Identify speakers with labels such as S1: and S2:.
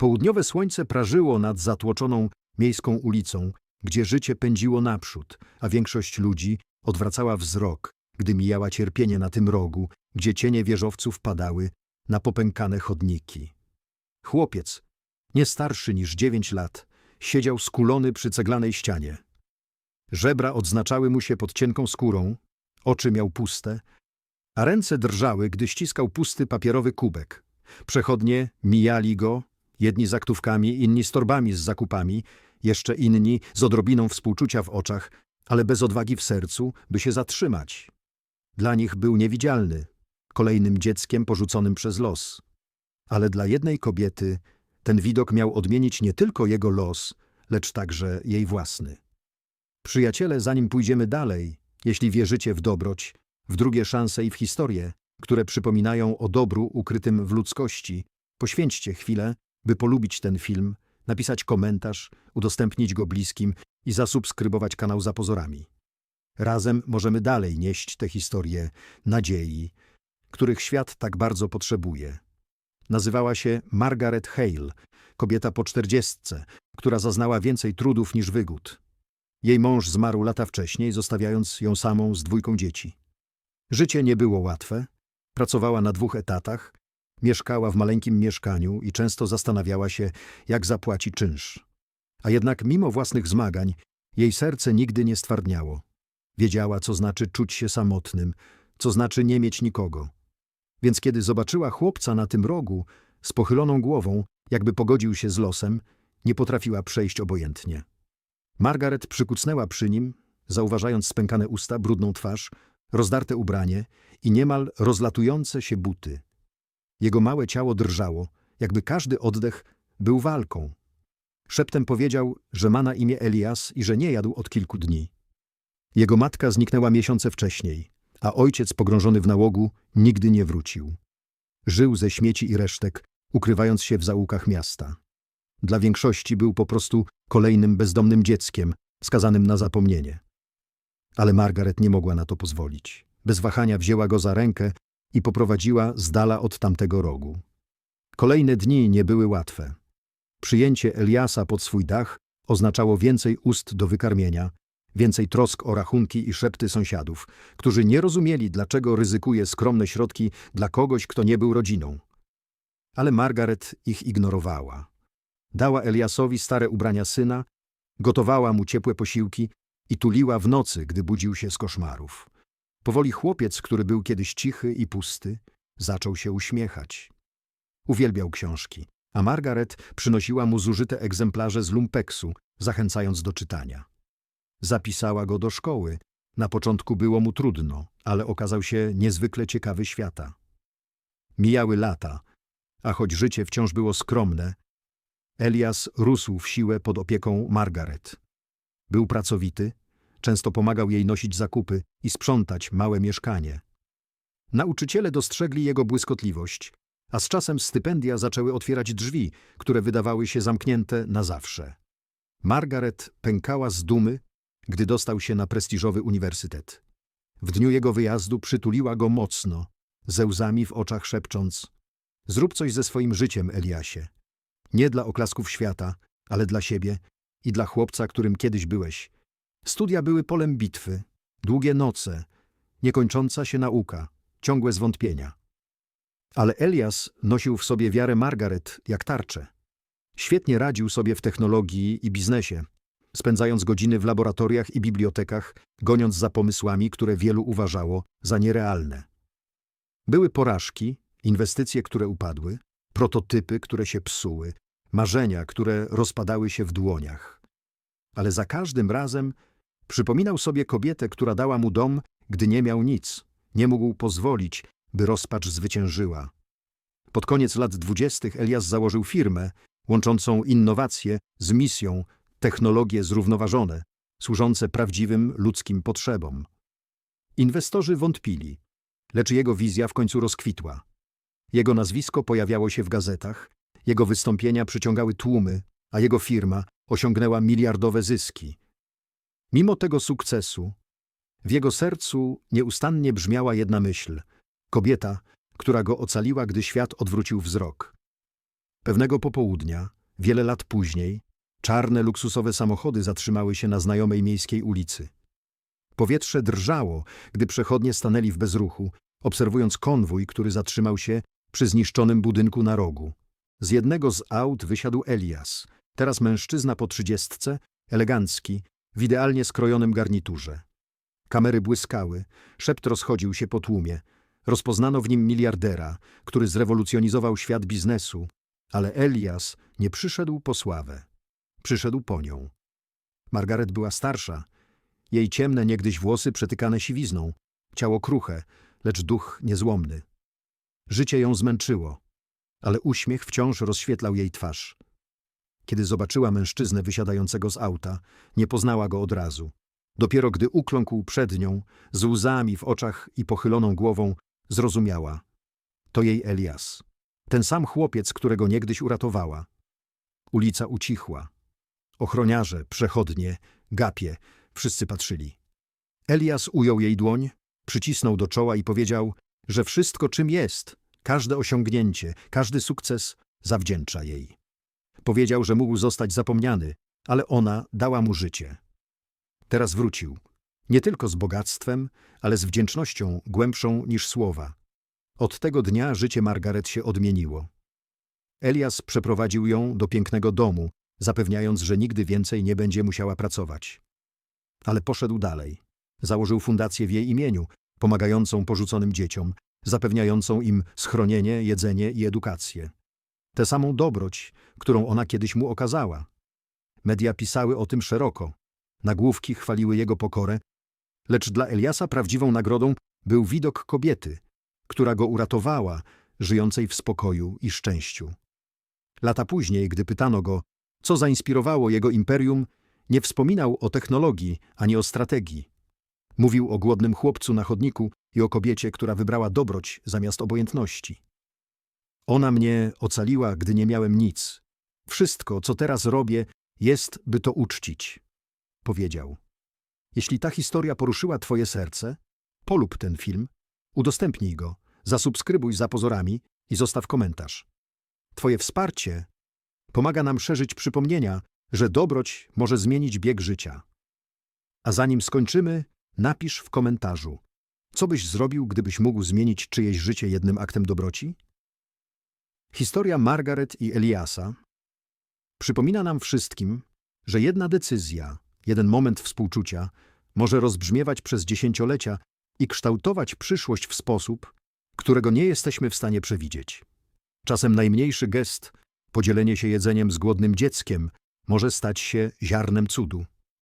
S1: Południowe słońce prażyło nad zatłoczoną miejską ulicą, gdzie życie pędziło naprzód, a większość ludzi odwracała wzrok, gdy mijała cierpienie na tym rogu, gdzie cienie wieżowców padały na popękane chodniki. Chłopiec, nie starszy niż dziewięć lat, siedział skulony przy ceglanej ścianie. Żebra odznaczały mu się pod cienką skórą, oczy miał puste, a ręce drżały, gdy ściskał pusty papierowy kubek. Przechodnie mijali go, jedni z aktówkami, inni z torbami z zakupami, jeszcze inni z odrobiną współczucia w oczach, ale bez odwagi w sercu, by się zatrzymać. Dla nich był niewidzialny, kolejnym dzieckiem porzuconym przez los. Ale dla jednej kobiety ten widok miał odmienić nie tylko jego los, lecz także jej własny. Przyjaciele, zanim pójdziemy dalej, jeśli wierzycie w dobroć, w drugie szanse i w historie, które przypominają o dobru ukrytym w ludzkości, poświęćcie chwilę, by polubić ten film, napisać komentarz, udostępnić go bliskim i zasubskrybować kanał za pozorami. Razem możemy dalej nieść te historie nadziei, których świat tak bardzo potrzebuje. Nazywała się Margaret Hale, kobieta po czterdziestce, która zaznała więcej trudów niż wygód. Jej mąż zmarł lata wcześniej, zostawiając ją samą z dwójką dzieci. Życie nie było łatwe, pracowała na dwóch etatach, mieszkała w maleńkim mieszkaniu i często zastanawiała się, jak zapłaci czynsz. A jednak mimo własnych zmagań, jej serce nigdy nie stwardniało. Wiedziała, co znaczy czuć się samotnym, co znaczy nie mieć nikogo. Więc kiedy zobaczyła chłopca na tym rogu, z pochyloną głową, jakby pogodził się z losem, nie potrafiła przejść obojętnie. Margaret przykucnęła przy nim, zauważając spękane usta, brudną twarz, rozdarte ubranie i niemal rozlatujące się buty. Jego małe ciało drżało, jakby każdy oddech był walką. Szeptem powiedział, że ma na imię Elias i że nie jadł od kilku dni. Jego matka zniknęła miesiące wcześniej, a ojciec pogrążony w nałogu nigdy nie wrócił. Żył ze śmieci i resztek, ukrywając się w zaułkach miasta. Dla większości był po prostu kolejnym bezdomnym dzieckiem, skazanym na zapomnienie. Ale Margaret nie mogła na to pozwolić. Bez wahania wzięła go za rękę i poprowadziła z dala od tamtego rogu. Kolejne dni nie były łatwe. Przyjęcie Eliasa pod swój dach oznaczało więcej ust do wykarmienia, więcej trosk o rachunki i szepty sąsiadów, którzy nie rozumieli, dlaczego ryzykuje skromne środki dla kogoś, kto nie był rodziną. Ale Margaret ich ignorowała. Dała Eliasowi stare ubrania syna, gotowała mu ciepłe posiłki i tuliła w nocy, gdy budził się z koszmarów. Powoli chłopiec, który był kiedyś cichy i pusty, zaczął się uśmiechać. Uwielbiał książki, a Margaret przynosiła mu zużyte egzemplarze z lumpeksu, zachęcając do czytania. Zapisała go do szkoły. Na początku było mu trudno, ale okazał się niezwykle ciekawy świata. Mijały lata, a choć życie wciąż było skromne, Elias rósł w siłę pod opieką Margaret. Był pracowity, często pomagał jej nosić zakupy i sprzątać małe mieszkanie. Nauczyciele dostrzegli jego błyskotliwość, a z czasem stypendia zaczęły otwierać drzwi, które wydawały się zamknięte na zawsze. Margaret pękała z dumy, gdy dostał się na prestiżowy uniwersytet. W dniu jego wyjazdu przytuliła go mocno, ze łzami w oczach szepcząc Zrób coś ze swoim życiem, Eliasie. Nie dla oklasków świata, ale dla siebie i dla chłopca, którym kiedyś byłeś. Studia były polem bitwy, długie noce, niekończąca się nauka, ciągłe zwątpienia. Ale Elias nosił w sobie wiarę Margaret jak tarczę. Świetnie radził sobie w technologii i biznesie, spędzając godziny w laboratoriach i bibliotekach, goniąc za pomysłami, które wielu uważało za nierealne. Były porażki, inwestycje, które upadły, prototypy, które się psuły, marzenia, które rozpadały się w dłoniach. Ale za każdym razem przypominał sobie kobietę, która dała mu dom, gdy nie miał nic, nie mógł pozwolić, by rozpacz zwyciężyła. Pod koniec lat dwudziestych Elias założył firmę, łączącą innowacje z misją, technologie zrównoważone, służące prawdziwym ludzkim potrzebom. Inwestorzy wątpili, lecz jego wizja w końcu rozkwitła. Jego nazwisko pojawiało się w gazetach, jego wystąpienia przyciągały tłumy, a jego firma osiągnęła miliardowe zyski. Mimo tego sukcesu, w jego sercu nieustannie brzmiała jedna myśl – kobieta, która go ocaliła, gdy świat odwrócił wzrok. Pewnego popołudnia, wiele lat później, czarne luksusowe samochody zatrzymały się na znajomej miejskiej ulicy. Powietrze drżało, gdy przechodnie stanęli w bezruchu, obserwując konwój, który zatrzymał się przy zniszczonym budynku na rogu. Z jednego z aut wysiadł Elias, teraz mężczyzna po trzydziestce, elegancki, w idealnie skrojonym garniturze. Kamery błyskały, szept rozchodził się po tłumie. Rozpoznano w nim miliardera, który zrewolucjonizował świat biznesu, ale Elias nie przyszedł po sławę. Przyszedł po nią. Margaret była starsza. Jej ciemne niegdyś włosy przetykane siwizną, ciało kruche, lecz duch niezłomny. Życie ją zmęczyło, ale uśmiech wciąż rozświetlał jej twarz. Kiedy zobaczyła mężczyznę wysiadającego z auta, nie poznała go od razu. Dopiero gdy ukląkł przed nią, z łzami w oczach i pochyloną głową, zrozumiała. To jej Elias. Ten sam chłopiec, którego niegdyś uratowała. Ulica ucichła. Ochroniarze, przechodnie, gapie, wszyscy patrzyli. Elias ujął jej dłoń, przycisnął do czoła i powiedział, że wszystko czym jest, każde osiągnięcie, każdy sukces zawdzięcza jej. Powiedział, że mógł zostać zapomniany, ale ona dała mu życie. Teraz wrócił. Nie tylko z bogactwem, ale z wdzięcznością głębszą niż słowa. Od tego dnia życie Margaret się odmieniło. Elias przeprowadził ją do pięknego domu, zapewniając, że nigdy więcej nie będzie musiała pracować. Ale poszedł dalej. Założył fundację w jej imieniu, pomagającą porzuconym dzieciom, zapewniającą im schronienie, jedzenie i edukację. Tę samą dobroć, którą ona kiedyś mu okazała. Media pisały o tym szeroko. Nagłówki chwaliły jego pokorę, lecz dla Eliasa prawdziwą nagrodą był widok kobiety, która go uratowała, żyjącej w spokoju i szczęściu. Lata później, gdy pytano go, co zainspirowało jego imperium, nie wspominał o technologii ani o strategii. Mówił o głodnym chłopcu na chodniku i o kobiecie, która wybrała dobroć zamiast obojętności. Ona mnie ocaliła, gdy nie miałem nic. Wszystko, co teraz robię, jest, by to uczcić. Powiedział. Jeśli ta historia poruszyła twoje serce, polub ten film, udostępnij go, zasubskrybuj za pozorami i zostaw komentarz. Twoje wsparcie pomaga nam szerzyć przypomnienia, że dobroć może zmienić bieg życia. A zanim skończymy, napisz w komentarzu, co byś zrobił, gdybyś mógł zmienić czyjeś życie jednym aktem dobroci? Historia Margaret i Eliasa przypomina nam wszystkim, że jedna decyzja, jeden moment współczucia może rozbrzmiewać przez dziesięciolecia i kształtować przyszłość w sposób, którego nie jesteśmy w stanie przewidzieć. Czasem najmniejszy gest, podzielenie się jedzeniem z głodnym dzieckiem, może stać się ziarnem cudu.